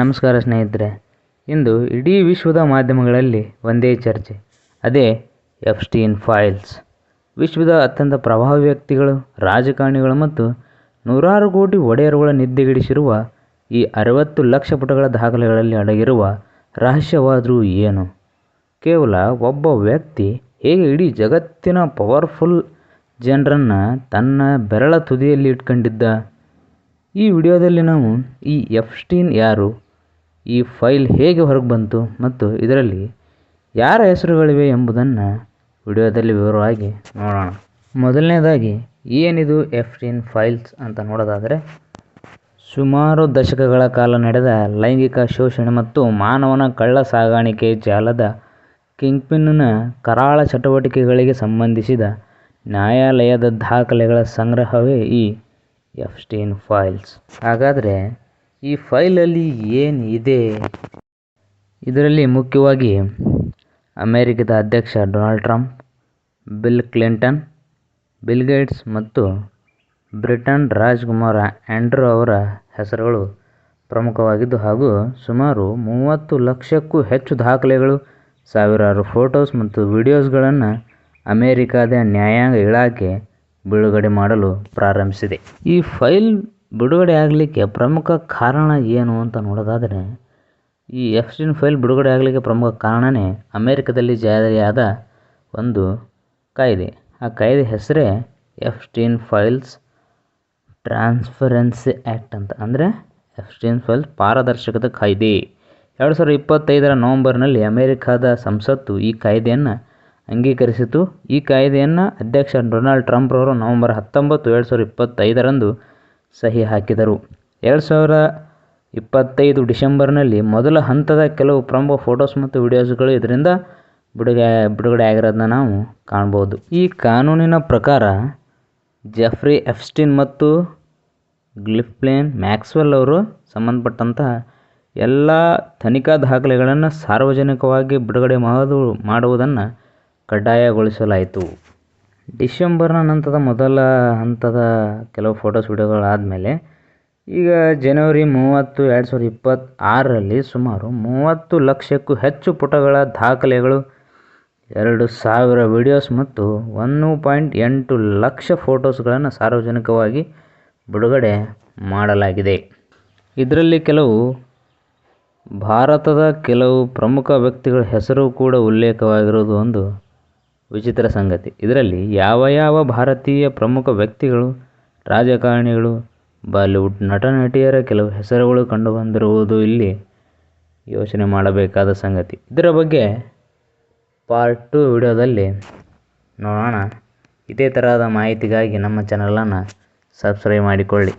ನಮಸ್ಕಾರ ಸ್ನೇಹಿತರೆ, ಇಂದು ಇಡೀ ವಿಶ್ವದ ಮಾಧ್ಯಮಗಳಲ್ಲಿ ಒಂದೇ ಚರ್ಚೆ, ಅದೇ ಎಫ್ಸ್ಟೀನ್ ಫೈಲ್ಸ್ ವಿಶ್ವದ ಅತ್ಯಂತ ಪ್ರಭಾವಿ ವ್ಯಕ್ತಿಗಳು, ರಾಜಕಾರಣಿಗಳು ಮತ್ತು ನೂರಾರು ಕೋಟಿ ಒಡೆಯರುಗಳ ನಿದ್ದೆಗಿಡಿಸಿರುವ ಈ ಅರವತ್ತು ಲಕ್ಷ ಪುಟಗಳ ದಾಖಲೆಗಳಲ್ಲಿ ಅಡಗಿರುವ ರಹಸ್ಯವಾದರೂ ಏನು? ಕೇವಲ ಒಬ್ಬ ವ್ಯಕ್ತಿ ಹೇಗೆ ಇಡೀ ಜಗತ್ತಿನ ಪವರ್ಫುಲ್ ಜನರನ್ನು ತನ್ನ ಬೆರಳ ತುದಿಯಲ್ಲಿ ಇಟ್ಕೊಂಡಿದ್ದ? ಈ ವಿಡಿಯೋದಲ್ಲಿ ನಾವು ಈ ಎಫ್ ಸ್ಟೀನ್ ಯಾರು ಈ ಫೈಲ್ ಹೇಗೆ ಹೊರಗೆ ಬಂತು ಮತ್ತು ಇದರಲ್ಲಿ ಯಾರ ಹೆಸರುಗಳಿವೆ ಎಂಬುದನ್ನು ವಿಡಿಯೋದಲ್ಲಿ ವಿವರವಾಗಿ ನೋಡೋಣ. ಮೊದಲನೇದಾಗಿ, ಏನಿದು ಎಫ್ ಎಫ್ಸ್ಟೀನ್ ಫೈಲ್ಸ್ ಅಂತ ನೋಡೋದಾದರೆ, ಸುಮಾರು ದಶಕಗಳ ಕಾಲ ನಡೆದ ಲೈಂಗಿಕ ಶೋಷಣೆ ಮತ್ತು ಮಾನವನ ಕಳ್ಳ ಸಾಗಾಣಿಕೆ ಜಾಲದ ಕಿಂಗ್ಪಿನ್ನ ಕರಾಳ ಚಟುವಟಿಕೆಗಳಿಗೆ ಸಂಬಂಧಿಸಿದ ನ್ಯಾಯಾಲಯದ ದಾಖಲೆಗಳ ಸಂಗ್ರಹವೇ ಈ ಎಫ್ಸ್ಟೀನ್ ಫೈಲ್ಸ್. ಹಾಗಾದರೆ ಈ ಫೈಲಲ್ಲಿ ಏನಿದೆ? ಇದರಲ್ಲಿ ಮುಖ್ಯವಾಗಿ ಅಮೆರಿಕದ ಅಧ್ಯಕ್ಷ Donald Trump, Bill Clinton, Bill Gates ಮತ್ತು ಬ್ರಿಟನ್ ರಾಜ್ಕುಮಾರ್ ಆ್ಯಂಡ್ರೂ ಅವರ ಹೆಸರುಗಳು ಪ್ರಮುಖವಾಗಿದ್ದು ಹಾಗೂ ಸುಮಾರು ಮೂವತ್ತು ಲಕ್ಷಕ್ಕೂ ಹೆಚ್ಚು ದಾಖಲೆಗಳು, ಸಾವಿರಾರು ಫೋಟೋಸ್ ಮತ್ತು ವಿಡಿಯೋಸ್ಗಳನ್ನು ಅಮೇರಿಕಾದ ನ್ಯಾಯಾಂಗ ಇಲಾಖೆ ಬಿಡುಗಡೆ ಮಾಡಲು ಪ್ರಾರಂಭಿಸಿದೆ. ಈ ಫೈಲ್ ಬಿಡುಗಡೆ ಆಗಲಿಕ್ಕೆ ಪ್ರಮುಖ ಕಾರಣ ಏನು ಅಂತ ನೋಡೋದಾದರೆ, ಈ ಎಫ್ಸ್ಟೀನ್ ಫೈಲ್ ಬಿಡುಗಡೆ ಆಗಲಿಕ್ಕೆ ಪ್ರಮುಖ ಕಾರಣವೇ ಅಮೇರಿಕದಲ್ಲಿ ಜಾರಿಯಾದ ಒಂದು ಕಾಯ್ದೆ. ಆ ಕಾಯ್ದೆ ಹೆಸರೇ ಎಫ್ಸ್ಟೀನ್ ಫೈಲ್ಸ್ ಟ್ರಾನ್ಸ್ಪರೆನ್ಸಿ ಆ್ಯಕ್ಟ್ ಅಂತ. ಅಂದರೆ ಎಫ್ಸ್ಟೀನ್ ಫೈಲ್ಸ್ ಪಾರದರ್ಶಕದ ಕಾಯ್ದೆ. ಎರಡು ಸಾವಿರದ ಇಪ್ಪತ್ತೈದರ ನವಂಬರ್ನಲ್ಲಿ ಅಮೇರಿಕಾದ ಸಂಸತ್ತು ಈ ಕಾಯ್ದೆಯನ್ನು ಅಂಗೀಕರಿಸಿತು. ಈ ಕಾಯ್ದೆಯನ್ನು ಅಧ್ಯಕ್ಷ ಡೊನಾಲ್ಡ್ ಟ್ರಂಪ್ರವರು ನವೆಂಬರ್ ಹತ್ತೊಂಬತ್ತು, ಎರಡು ಸಾವಿರದ ಇಪ್ಪತ್ತೈದರಂದು ಸಹಿ ಹಾಕಿದರು. ಎರಡು ಸಾವಿರ ಇಪ್ಪತ್ತೈದು ಡಿಸೆಂಬರ್ನಲ್ಲಿ ಮೊದಲ ಹಂತದ ಕೆಲವು ಪ್ರಮುಖ ಫೋಟೋಸ್ ಮತ್ತು ವಿಡಿಯೋಸ್ಗಳು ಇದರಿಂದ ಬಿಡುಗಡೆ ಬಿಡುಗಡೆ ಆಗಿರೋದನ್ನ ನಾವು ಕಾಣ್ಬೋದು. ಈ ಕಾನೂನಿನ ಪ್ರಕಾರ ಜೆಫ್ರಿ ಎಫ್ಸ್ಟಿನ್ ಮತ್ತು ಗ್ಲಿಫ್ಲೇನ್ ಮ್ಯಾಕ್ಸ್ವೆಲ್ ಅವರು ಸಂಬಂಧಪಟ್ಟಂತಹ ಎಲ್ಲ ತನಿಖಾ ದಾಖಲೆಗಳನ್ನು ಸಾರ್ವಜನಿಕವಾಗಿ ಬಿಡುಗಡೆ ಮಾಡು, ಮಾಡುವುದನ್ನು ಕಡ್ಡಾಯಗೊಳಿಸಲಾಯಿತು. ಡಿಸೆಂಬರ್ನ ನಂತರದ ಮೊದಲ ಹಂತದ ಕೆಲವು ಫೋಟೋಸ್ ವೀಡಿಯೋಗಳಾದಮೇಲೆ ಈಗ ಜನವರಿ ಮೂವತ್ತು, ಎರಡು ಸಾವಿರದ ಇಪ್ಪತ್ತಾರರಲ್ಲಿ ಸುಮಾರು ಮೂವತ್ತು ಲಕ್ಷಕ್ಕೂ ಹೆಚ್ಚು ಪುಟಗಳ ದಾಖಲೆಗಳು, ಎರಡು ಸಾವಿರ ವಿಡಿಯೋಸ್ ಮತ್ತು ಒಂದು ಪಾಯಿಂಟ್ ಎಂಟು ಲಕ್ಷ ಫೋಟೋಸ್ಗಳನ್ನು ಸಾರ್ವಜನಿಕವಾಗಿ ಬಿಡುಗಡೆ ಮಾಡಲಾಗಿದೆ. ಇದರಲ್ಲಿ ಕೆಲವು ಭಾರತದ ಕೆಲವು ಪ್ರಮುಖ ವ್ಯಕ್ತಿಗಳ ಹೆಸರು ಕೂಡ ಉಲ್ಲೇಖವಾಗಿರುವುದು ಒಂದು ವಿಚಿತ್ರ ಸಂಗತಿ. ಇದರಲ್ಲಿ ಯಾವ ಯಾವ ಭಾರತೀಯ ಪ್ರಮುಖ ವ್ಯಕ್ತಿಗಳು, ರಾಜಕಾರಣಿಗಳು, ಬಾಲಿವುಡ್ ನಟ ನಟಿಯರ ಕೆಲವು ಹೆಸರುಗಳು ಕಂಡುಬಂದಿರುವುದು ಇಲ್ಲಿ ಯೋಚನೆ ಮಾಡಬೇಕಾದ ಸಂಗತಿ. ಇದರ ಬಗ್ಗೆ ಪಾರ್ಟ್ ಟು ವಿಡಿಯೋದಲ್ಲಿ ನೋಡೋಣ. ಇದೇ ತರಹದ ಮಾಹಿತಿಗಾಗಿ ನಮ್ಮ ಚಾನಲನ್ನು ಸಬ್ಸ್ಕ್ರೈಬ್ ಮಾಡಿಕೊಳ್ಳಿ.